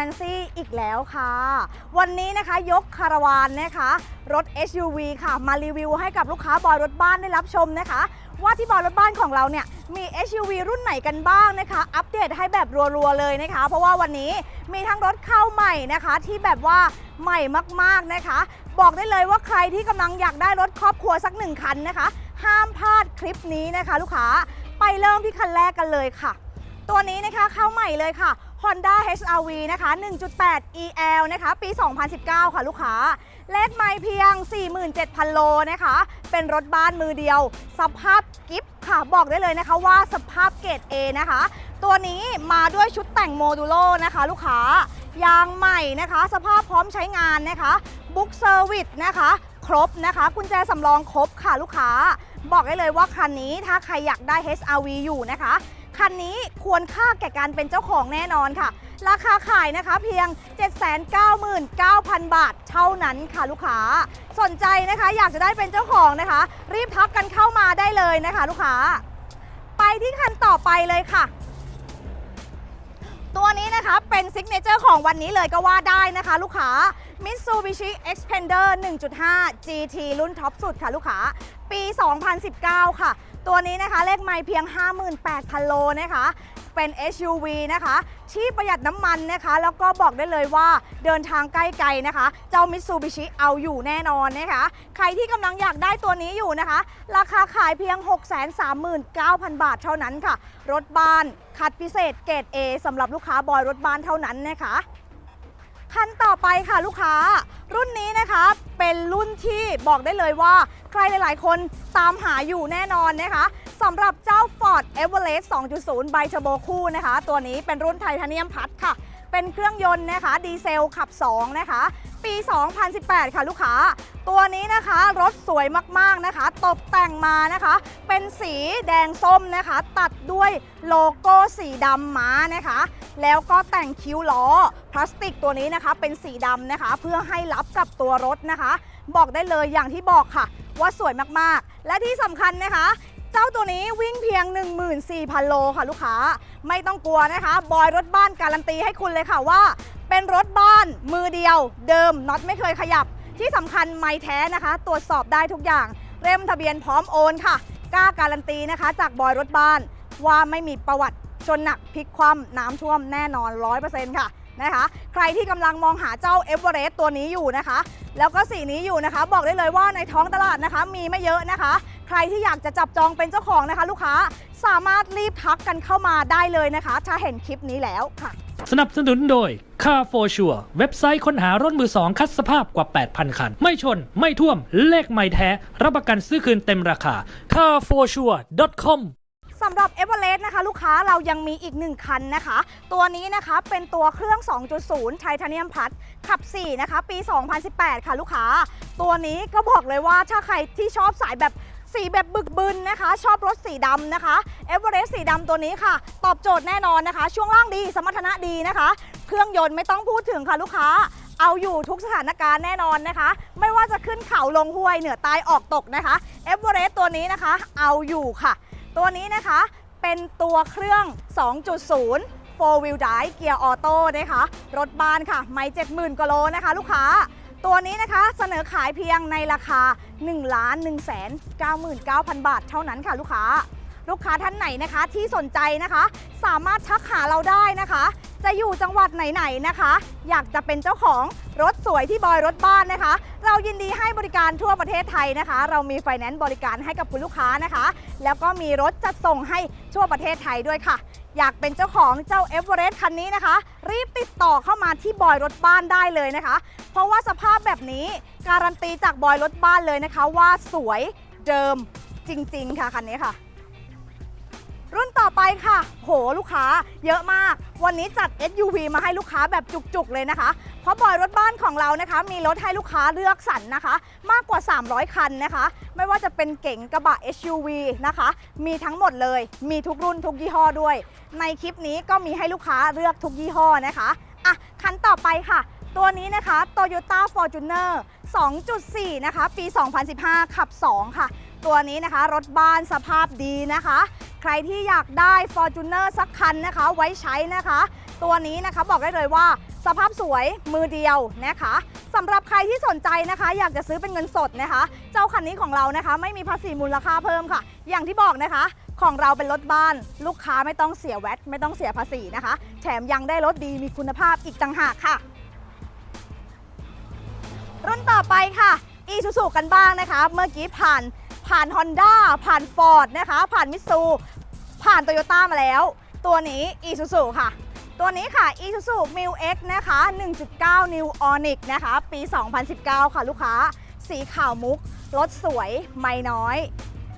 แนนซี่อีกแล้วค่ะ วันนี้นะคะยกคาราวานนะคะ รถ SUV ค่ะ มารีวิวให้กับลูกค้าบอยรถบ้านได้รับชมนะคะ ว่าที่บอยรถบ้านของเราเนี่ยมี SUV รุ่นไหนกันบ้างนะคะ อัปเดตให้แบบรัวๆเลยนะคะ เพราะว่าวันนี้มีทั้งรถเข้าใหม่นะคะ ที่แบบว่าใหม่มากๆนะคะ บอกได้เลยว่าใครที่กำลังอยากได้รถครอบครัวสักหนึ่งคันนะคะ ห้ามพลาดคลิปนี้นะคะ ลูกค้าไปเริ่มที่คันแรกกันเลยค่ะ ตัวนี้นะคะเข้าใหม่เลยค่ะ Honda HRV นะคะ 1.8 EL นะคะ ปี 2019 ค่ะลูกค้า เลขไม่เพียง 47,000 โลนะคะ เป็นรถบ้านมือเดียว สภาพกิฟต์ค่ะ บอกได้เลยนะคะว่าสภาพเกรด A นะคะ ตัวนี้มาด้วยชุดแต่งโมดูโลนะคะ ลูกค้ายางใหม่นะคะ สภาพพร้อมใช้งานนะคะบุ๊กเซอร์วิสนะคะ ครบนะคะ กุญแจสำรองครบค่ะลูกค้า บอกได้เลยว่าคันนี้ถ้าใครอยากได้ HRV อยู่นะคะ คันนี้ควรค่าแก่การเป็นเจ้าของแน่นอนค่ะ ราคาขายนะคะเพียง 799,000 บาทเท่านั้นค่ะลูกค้า สนใจนะคะอยากจะได้เป็นเจ้าของนะคะ รีบทักกันเข้ามาได้เลยนะคะ ลูกค้า ไปที่คันต่อไปเลยค่ะตัวนี้นะคะเป็นซิกเนเจอร์ของวันนี้เลยก็ว่าได้นะคะลูกค้า Mitsubishi Xpander 1.5 GT รุ่นท็อปสุดค่ะลูกค้า ปี 2019 ค่ะ ตัวนี้นะคะเลขไม่เพียง 58,000 โลนะคะ เป็น SUV นะคะ ที่ประหยัดน้ำมันนะคะ แล้วก็บอกได้เลยว่าเดินทางใกล้ไกลนะคะ เจ้า Mitsubishi เอาอยู่แน่นอนนะคะ ใครที่กำลังอยากได้ตัวนี้อยู่นะคะ ราคาขายเพียง 639,000 บาทเท่านั้นค่ะ รถบ้านคัดพิเศษเกรด A สำหรับลูกค้าบอยรถบ้านเท่านั้นนะคะ คันต่อไปค่ะลูกค้า รุ่นนี้นะคะเป็นรุ่นที่บอกได้เลยว่า ใครหลาย ๆ คนตามหาอยู่แน่นอนนะคะสำหรับเจ้า Ford Everest 2.0 ใบเทอร์โบคู่นะคะ ตัวนี้เป็นรุ่นไทเทเนียมพัดค่ะ เป็นเครื่องยนต์นะคะดีเซลขับ 2 นะคะ ปี 2018 ค่ะลูกค้า ตัวนี้นะคะรถสวยมากๆนะคะ ตกแต่งมานะคะ เป็นสีแดงส้มนะคะ ตัดด้วยโลโก้สีดำม้านะคะ แล้วก็แต่งคิ้วล้อ พลาสติกตัวนี้นะคะ เป็นสีดำนะคะ เพื่อให้รับกับตัวรถนะคะ บอกได้เลยอย่างที่บอกค่ะ ว่าสวยมากๆ และที่สำคัญนะคะ เจ้าตัวนี้วิ่งเพียง 14,000 โลค่ะลูกค้า ไม่ต้องกลัวนะคะ บอยรถบ้านการันตีให้คุณเลยค่ะว่า เป็นรถบ้านมือเดียว เดิมน็อตไม่เคยขยับ ที่สำคัญไม่แท้นะคะ ตรวจสอบได้ทุกอย่าง เล่มทะเบียนพร้อมโอนค่ะ กล้าการันตีนะคะ จากบอยรถบ้าน ว่าไม่มีประวัติชนหนักพลิกคว่ำน้ำท่วมแน่นอน 100%ค่ะนะคะ ใครที่กำลังมองหาเจ้าเอเวอเรสต์ตัวนี้อยู่นะคะ แล้วก็สีนี้อยู่นะคะ บอกได้เลยว่าในท้องตลาดนะคะ มีไม่เยอะนะคะ ใครที่อยากจะจับจองเป็นเจ้าของนะคะ ลูกค้าสามารถรีบทักกันเข้ามาได้เลยนะคะ ถ้าเห็นคลิปนี้แล้วค่ะ สนับสนุนโดย Car for Sure เว็บไซต์ค้นหารถมือสองคัดสภาพกว่า 8,000 คัน ไม่ชน ไม่ท่วม เลขไม่แท้ รับประกันซื้อคืนเต็มราคา carforsure.com สำหรับ e v e r e s t นะคะ ลูกค้าเรายังมีอีกหนึ่งคันนะคะ ตัวนี้นะคะเป็นตัวเครื่อง 2.0 ไทเทเนียมพัดขับ 4 นะคะ ปี 2018 ค่ะลูกค้า ตัวนี้ก็บอกเลยว่าถ้าใครที่ชอบสายแบบ สีแบบบึกบึนนะคะ ชอบรถสีดำนะคะ e v e r e s t สีดำตัวนี้ค่ะ ตอบโจทย์แน่นอนนะคะ ช่วงล่างดีสมรรถนะดีนะคะ เครื่องยนต์ไม่ต้องพูดถึงค่ะลูกค้า เอาอยู่ทุกสถานการณ์แน่นอนนะคะ ไม่ว่าจะขึ้นเขาลงห้วยเหนือใต้ออกตกนะคะ e v e r e s t ตัวนี้นะคะ เอาอยู่ค่ะ ตัวนี้นะคะเป็นตัวเครื่อง 2.0 4 wheel drive เกียร์ออโต้นะคะ รถบ้านค่ะ ไม่ 70,000กิโลนะคะ ลูกค้า ตัวนี้นะคะเสนอขายเพียงในราคา 1 1 9 9 0 0 0 บาทเท่านั้นค่ะลูกค้า ลูกค้าท่านไหนนะคะที่สนใจนะคะ สามารถทักหาเราได้นะคะ จะอยู่จังหวัดไหนๆนะคะ อยากจะเป็นเจ้าของรถสวยที่บอยรถบ้านนะคะ เรายินดีให้บริการทั่วประเทศไทยนะคะ เรามีไฟแนนซ์บริการให้กับคุณลูกค้านะคะ แล้วก็มีรถจัดส่งให้ทั่วประเทศไทยด้วยค่ะ อยากเป็นเจ้าของเจ้าเอเวอเรสต์คันนี้นะคะ รีบติดต่อเข้ามาที่บอยรถบ้านได้เลยนะคะ เพราะว่าสภาพแบบนี้การันตีจากบอยรถบ้านเลยนะคะ ว่าสวยเดิมจริง ๆ ค่ะคันนี้ค่ะ รุ่นต่อไปค่ะ โหลูกค้าเยอะมาก วันนี้จัด SUV มาให้ลูกค้าแบบจุกๆเลยนะคะ เพราะบอยรถบ้านของเรานะคะ มีรถให้ลูกค้าเลือกสรรนะคะ มากกว่า 300 คันนะคะ ไม่ว่าจะเป็นเก๋งกระบะ SUV นะคะ มีทั้งหมดเลย มีทุกรุ่นทุกยี่ห้อด้วย ในคลิปนี้ก็มีให้ลูกค้าเลือกทุกยี่ห้อนะคะอะคันต่อไปค่ะตัวนี้นะคะ Toyota Fortuner 2.4 นะคะ ปี 2015 ขับ 2 ค่ะ ตัวนี้นะคะ รถบ้านสภาพดีนะคะ ใครที่อยากได้ Fortuner สักคันนะคะ ไว้ใช้นะคะ ตัวนี้นะคะบอกได้เลยว่า สภาพสวยมือเดียวนะคะสำหรับใครที่สนใจนะคะ อยากจะซื้อเป็นเงินสดนะคะ เจ้าคันนี้ของเรานะคะ ไม่มีภาษีมูลค่าเพิ่มค่ะ อย่างที่บอกนะคะ ของเราเป็นรถบ้าน ลูกค้าไม่ต้องเสียแวตไม่ต้องเสียภาษีนะคะ แถมยังได้รถดีมีคุณภาพอีกต่างหากค่ะ รุ่นต่อไปค่ะอีซูซูกันบ้างนะคะ เมื่อกี้ผ่าน ผ่าน Honda ผ่าน Ford นะคะ ผ่านมิ t ซูผ่าน Toyota มาแล้ว ตัวนี้อีซูซูค่ะ ตัวนี้ค่ะ Isuzu m i l X นะคะ 1.9 New Onic นะคะ ปี 2019 ค่ะลูกค้า สีขาวมุก รถสวยไม่น้อย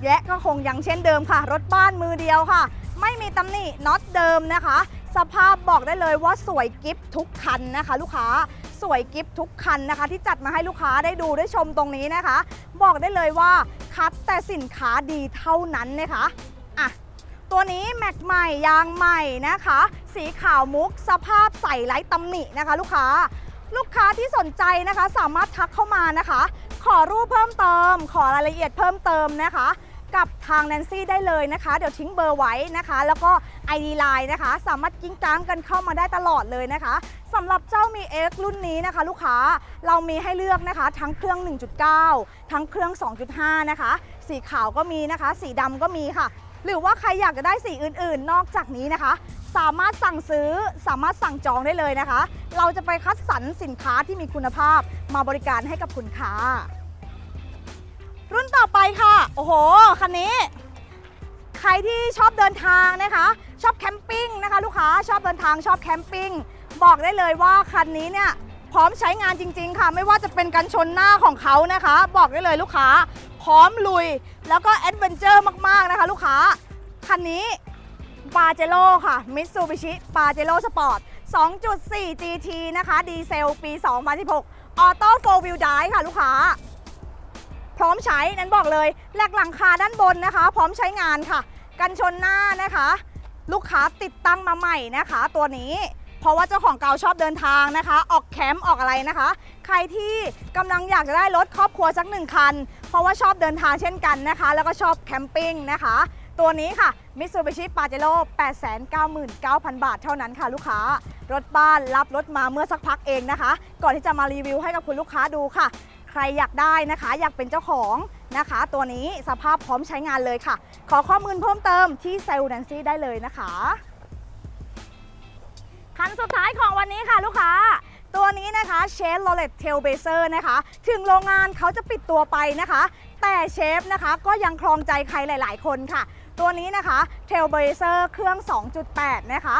และก็คงยังเช่นเดิมค่ะ รถบ้านมือเดียวค่ะ ไม่มีตำหนิน็อตเดิมนะคะ สภาพบอกได้เลยว่าสวยกิฟทุกคันนะคะ ลูกค้าสวยกิฟทุกคันนะคะ ที่จัดมาให้ลูกค้าได้ดูได้ชมตรงนี้นะคะ บอกได้เลยว่า คัดแต่สินค้าดีเท่านั้นนะคะอะตัวนี้แม็กใหม่ยางใหม่นะคะ สีขาวมุกสภาพใสไร้ตำหนินะคะ ลูกค้าลูกค้าที่สนใจนะคะสามารถทักเข้ามานะคะ ขอรูปเพิ่มเติม ขอรายละเอียดเพิ่มเติมนะคะ กับทางแนนซี่ได้เลยนะคะ เดี๋ยวทิ้งเบอร์ไว้นะคะ แล้วก็ ID Line นะคะ สามารถกิ้งก้างกันเข้ามาได้ตลอดเลยนะคะสำหรับเจ้ามี X รุ่นนี้นะคะ ลูกค้าเรามีให้เลือกนะคะ ทั้งเครื่อง 1.9 ทั้งเครื่อง 2.5 นะคะ สีขาวก็มีนะคะ สีดำก็มีค่ะ หรือว่าใครอยากจะได้สีอื่นๆ นอกจากนี้นะคะ สามารถสั่งซื้อสามารถสั่งจองได้เลยนะคะ เราจะไปคัดสรรสินค้าที่มีคุณภาพมาบริการให้กับคุณค่ะ รุ่นต่อไปค่ะ โอ้โห คันนี้ ใครที่ชอบเดินทางนะคะ ชอบแคมปิ้งนะคะ ลูกค้าชอบเดินทางชอบแคมปิ้ง บอกได้เลยว่าคันนี้เนี่ยพร้อมใช้งานจริง ๆ ค่ะ ไม่ว่าจะเป็นกันชนหน้าของเขานะคะ บอกได้เลยลูกค้า พร้อมลุย แล้วก็แอดเวนเจอร์มาก ๆ นะคะ ลูกค้า คันนี้ปาเจโ o ค่ะมิตซูบิชิปาเจโ o สปอร์ต2.4 GT นะคะ ดีเซลปี 2016 ออโต้โฟวิลไดค่ะ ลูกค้า พร้อมใช้นั้นบอกเลยแหลกหลังคาด้านบนนะคะ พร้อมใช้งานค่ะ กันชนหน้านะคะ ลูกค้าติดตั้งมาใหม่นะคะ ตัวนี้เพราะว่าเจ้าของเก่าชอบเดินทางนะคะ ออกแคมป์ออกอะไรนะคะ ใครที่กำลังอยากจะได้รถครอบครัวสักหนึ่งคัน เพราะว่าชอบเดินทางเช่นกันนะคะ แล้วก็ชอบแคมปิ้งนะคะ ตัวนี้ค่ะ Mitsubishi Pajero 899,000 บาทเท่านั้นค่ะลูกค้ารถบ้านรับรถมาเมื่อสักพักเองนะคะ ก่อนที่จะมารีวิวให้กับคุณลูกค้าดูค่ะ ใครอยากได้นะคะ อยากเป็นเจ้าของนะคะ ตัวนี้สภาพพร้อมใช้งานเลยค่ะ ขอข้อมูลเพิ่มเติมที่เซลล์แนนซี่ได้เลยนะคะ คันสุดท้ายของวันนี้ค่ะลูกค้าตัวนี้นะคะเชฟโรเลตเทลเบเซอร์นะคะ ถึงโรงงานเขาจะปิดตัวไปนะคะ แต่เชฟนะคะก็ยังครองใจใครหลาย ๆ คนค่ะ ตัวนี้นะคะเทลเบเซอร์เครื่อง 2.8 นะคะ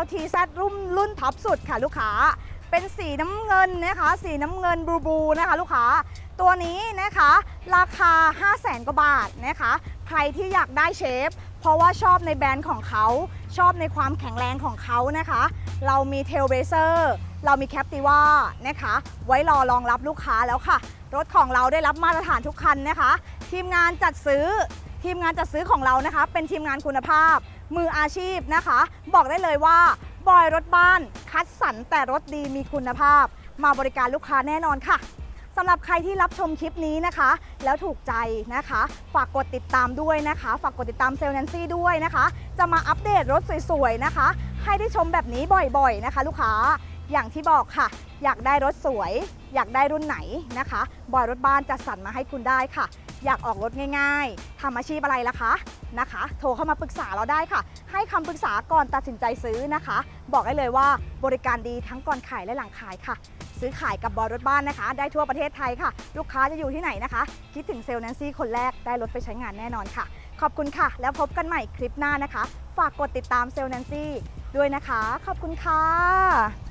LTZ รุ่นรุ่นท็อปสุดค่ะลูกค้า เป็นสีน้ำเงินนะคะ สีน้ำเงินบลูบูนะคะ ลูกค้าตัวนี้นะคะราคา 5 0 0แสนกว่าบาทนะคะ ใครที่อยากได้เชฟ เพราะว่าชอบในแบรนด์ของเขาชอบในความแข็งแรงของเขานะคะ เรามีเทลเบเซอร์เรามีแคปติว่านะคะ ไว้รอรองรับลูกค้าแล้วค่ะ รถของเราได้รับมาตรฐานทุกคันนะคะ ทีมงานจัดซื้อทีมงานจัดซื้อของเรานะคะ เป็นทีมงานคุณภาพมืออาชีพนะคะ บอกได้เลยว่า บอยรถบ้าน คัดสรรแต่รถดีมีคุณภาพ มาบริการลูกค้าแน่นอนค่ะสำหรับใครที่รับชมคลิปนี้นะคะ แล้วถูกใจนะคะ ฝากกดติดตามด้วยนะคะ ฝากกดติดตามเซลล์แนนซี่ด้วยนะคะ จะมาอัปเดตรถสวยๆนะคะ ให้ได้ชมแบบนี้บ่อยๆนะคะ ลูกค้า อย่างที่บอกค่ะ อยากได้รถสวย อยากได้รุ่นไหนนะคะบอยรถบ้านจัดสรรมาให้คุณได้ค่ะ อยากออกรถง่าย ๆทำอาชีพอะไรล่ะคะนะคะ โทรเข้ามาปรึกษาเราได้ค่ะ ให้คำปรึกษาก่อนตัดสินใจซื้อนะคะ บอกได้เลยว่าบริการดีทั้งก่อนขายและหลังขายค่ะ ซื้อขายกับบอยรถบ้านนะคะ ได้ทั่วประเทศไทยค่ะ ลูกค้าจะอยู่ที่ไหนนะคะ คิดถึงเซลล์แนนซี่คนแรกได้รถไปใช้งานแน่นอนค่ะ ขอบคุณค่ะ แล้วพบกันใหม่คลิปหน้านะคะ ฝากกดติดตามเซลล์แนนซี่ด้วยนะคะ ขอบคุณค่ะ